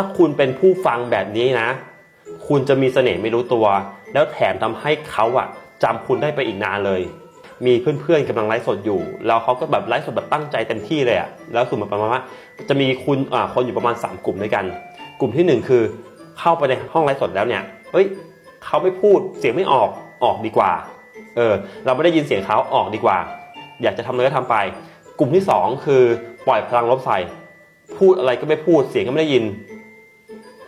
ถ้าคุณเป็นผู้ฟังแบบนี้นะ คุณจะมีเสน่ห์ไม่รู้ตัว แล้วแถมทำให้เขาอะจำคุณได้ไปอีกนานเลย มีเพื่อนๆกำลังไลฟ์สดอยู่ แล้วเขาก็แบบไลฟ์สดแบบตั้งใจเต็มที่เลยอะแล้วคือมือนประมาณว่าจะมีคุณอ่าคนอยู่ประมาณ 3 กลุ่มด้วยกัน กลุ่มที่หนึ่งคือ เข้าไปในห้องไลฟ์สดแล้วเนี่ยเฮ้ยเขาไม่พูดเสียงไม่ออกออกดีกว่า เออ เราไม่ได้ยินเสียงเขาออกดีกว่า อยากจะทำอะไรก็ทำไป กลุ่มที่สองคือปล่อยพลังลบใส่ พูดอะไรก็ไม่พูดเสียงก็ไม่ได้ยิน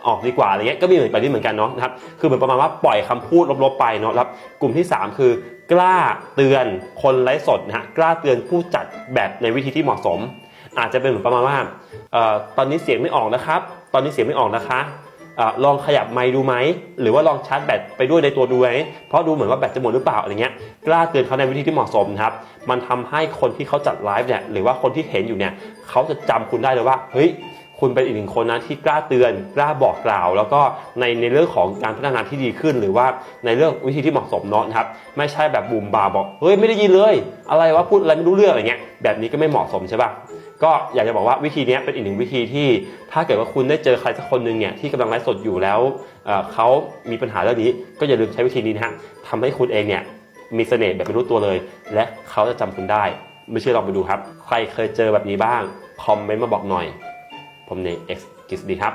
ออกดีกว่าอะไรเงี้ยก็มีเหมือนแบบนี้เหมือนกันเนาะนะครับคือเหมือนประมาณว่าปล่อยคำพูดลบๆไปเนาะแล้วกลุ่มที่ 3 คือกล้าเตือนคนไลฟ์สดนะฮะกล้าเตือนผู้จัดแบบในวิธีที่เหมาะสม อาจจะเป็นเหมือนประมาณว่าออตอนนี้เสียงไม่ออกนะครับ ตอนนี้เสียงไม่ออกนะคะออลองขยับไมค์ดูไหม หรือว่าลองชาร์จแบตไปด้วยในตัวดูไหมเพราะดูเหมือนว่าแบตจะหมดหรือเปล่าอะไรเงี้ยกล้าเตือนเขาในวิธีที่เหมาะสมนะครับ มันทำให้คนที่เขาจัดไลฟ์เนี่ยหรือว่าคนที่เห็นอยู่เนี่ยเขาจะจำคุณได้เลยว่าเฮ้ย คุณเป็นอีกหนึ่งคนนะที่กล้าเตือนกล้าบอกกล่าว แล้วก็ในในเรื่องของการพัฒนาที่ดีขึ้น หรือว่าในเรื่องวิธีที่เหมาะสมเนาะนะครับ ไม่ใช่แบบบูมบาบอกเฮ้ยไม่ได้ยินเลย อะไรวะพูดอะไรไม่รู้เรื่องอะไรเงี้ยแบบนี้ก็ไม่เหมาะสมใช่ปะก็อยากจะบอกว่าวิธีนี้เป็นอีกหนึ่งวิธีที่ถ้าเกิดว่าคุณได้เจอใครสักคนหนึ่งเนี่ยที่กำลังไลฟ์สดอยู่แล้วเเขามีปัญหาเรื่องนี้ ก็อย่าลืมใช้วิธีนี้นะฮะทำให้คุณเองเนี่ยมีเสน่ห์แบบไม่รู้ตัวเลย และเขาจะจำคุณได้ ไม่เชื่อลองไปดูครับ ใครเคยเจอแบบนี้บ้างคอมเมนต์มาบอกหน่อย ผมเน X กิสดีครับ